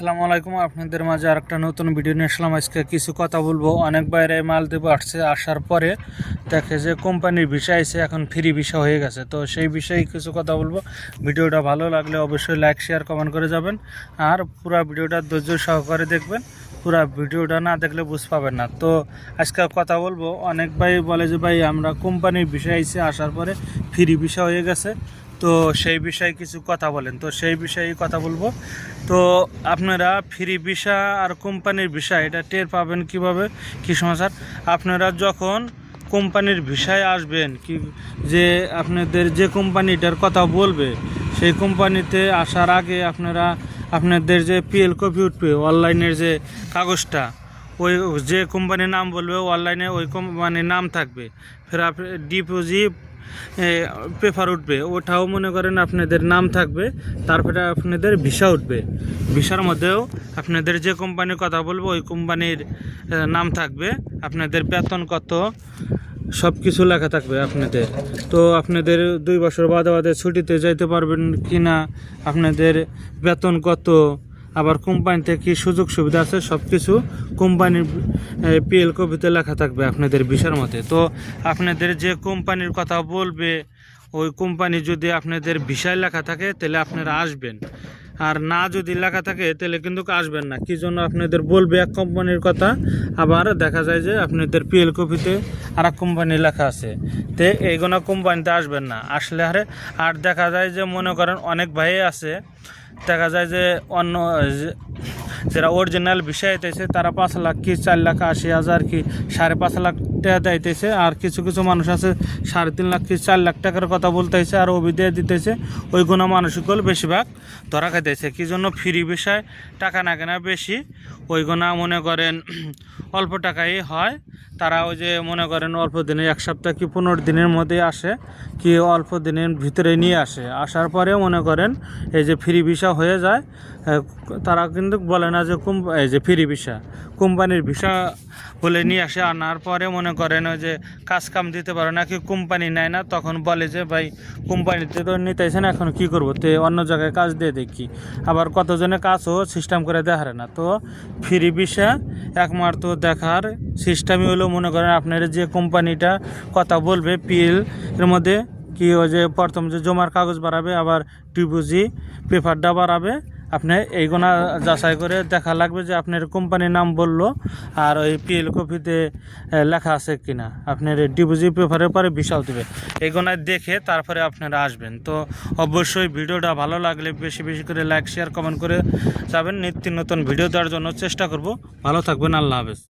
আসসালামু আলাইকুম, আপনাদের মাঝে আর একটা নতুন ভিডিও নিয়ে আসলাম। আজকে কিছু কথা বলব। অনেক বাইরে মালদ্বীপ আসছে, আসার পরে দেখে যে কোম্পানির ভিসা এসে এখন ফ্রি ভিসা হয়ে গেছে। তো সেই বিষয়ে কিছু কথা বলব। ভিডিওটা ভালো লাগলে অবশ্যই লাইক শেয়ার কমেন্ট করে যাবেন। আর পুরো ভিডিওটা ধৈর্য সহকারে দেখবেন। পুরো ভিডিওটা না দেখলে বুঝ পাবেন না। তো আজকে কথা বলব। অনেক ভাই বলে যে, ভাই, আমরা কোম্পানির ভিসা এসে আসার পরে ফ্রি ভিসা হয়ে গেছে। তো সেই বিষয়ে কিছু কথা বলেন। তো সেই বিষয়ে কথা বলব। তো আপনারা ফ্রি ভিসা আর কোম্পানির ভিসা এটা টের পাবেন কীভাবে? কি সমাচার? আপনারা যখন কোম্পানির ভিসায় আসবেন, কি যে আপনাদের যে কোম্পানিটার কথা বলবে, সেই কোম্পানিতে আসার আগে আপনারা আপনাদের যে পিএল কপি উঠবে অনলাইনের যে কাগজটা, ওই যে কোম্পানির নাম বলবে অনলাইনে ওই কোম্পানির নাম থাকবে। ফের ডিপোজিট পেপার উঠবে। ওটাও মনে করেন আপনাদের নাম থাকবে, তারপরে আপনাদের ভিসা উঠবে। ভিসার মধ্যেও আপনাদের যে কোম্পানির কথা বলব, ওই কোম্পানির নাম থাকবে। আপনাদের বেতন কত সব কিছু লেখা থাকবে আপনাদের। তো আপনাদের দুই বছর বাদে বাদে ছুটিতে যাইতে পারবেন কি না আপনাদের বেতন কত আবার কোম্পানিতে কি সুযোগ সুবিধা আছে? সব কিছু কোম্পানির পিএল কপিতে লেখা থাকবে আপনাদের ভিসার মতে। তো আপনাদের যে কোম্পানির কথা বলবে, ওই কোম্পানি যদি আপনাদের ভিসায় লেখা থাকে, তাহলে আপনারা আসবেন। আর না যদি লেখা থাকে, তাহলে কিন্তু আসবেন না। কি জন্য আপনাদের বলবে এক কোম্পানির কথা? আবার দেখা যায় যে আপনাদের পিএল কপিতে আর এক কোম্পানি লেখা আছে। তো এইগুলো কোম্পানিতে আসবেন না। আসলে আরে, আর দেখা যায় যে মনে করেন অনেক ভাই আছে দেখা যায় যে অন্য যারা অরিজিনাল বিষয় দিতেছে, তারা পাঁচ লাখ কি চার লাখ আশি হাজার কি সাড়ে পাঁচ লাখ টাকা দিতেছে। আর কিছু কিছু মানুষ আছে, সাড়ে তিন লাখ কি চার লাখ টাকার কথা বলতেছে আর অভিদয় দিতেছে। ওই গুণ মানসিকগুলো বেশিরভাগ ধরা খাইতেছে। কি জন্য? ফ্রি বিষয়, টাকা না কেনা বেশি। ওই মনে করেন অল্প টাকাই হয়। তারা ওই যে মনে করেন অল্প দিনে এক সপ্তাহ কি পনেরো দিনের মধ্যে আসে, কি অল্প দিনের ভিতরে নিয়ে আসে। আসার পরে মনে করেন এই যে ফ্রি ভিসা হয়ে যায়। তারা কিন্তু বলে না যে এই যে ফ্রি ভিসা। কোম্পানির ভিসা বলে নিয়ে আসে, আনার পরে মনে করেন ওই যে কাজ কাম দিতে পারে না কি কোম্পানি নেয় না, তখন বলে যে, ভাই, কোম্পানিতে তো নিতেছে না এখন কি করব? তো অন্য জায়গায় কাজ দিয়ে দেখি। আবার কতজনে কাজও সিস্টেম করে দেখারে না। তো ফ্রি ভিসা একমাত্র দেখার সিস্টেমই হলো মনে করেন আপনার যে কোম্পানিটা কথা বলবে পিএল এর মধ্যে, কি ওই যে প্রথম যে জমার কাগজ বাড়াবে, আবার ডিপোজি পেপারটা বাড়াবে আপনি এই গোনা যাচাই করে দেখা লাগবে যে আপনার কোম্পানির নাম বলল আর ওই পিএল কপিতে লেখা আছে কিনা। আপনার ডিপোজিট পেপারের পরে বিশাল দেবে। এইগুলা দেখে তারপরে আপনারা আসবেন। তো অবশ্যই ভিডিওটা ভালো লাগলে বেশি বেশি করে লাইক শেয়ার কমেন্ট করে যাবেন। নিত্য নতুন ভিডিও দেওয়ার জন্য চেষ্টা করব। ভালো থাকবেন, আল্লাহ হাফেজ।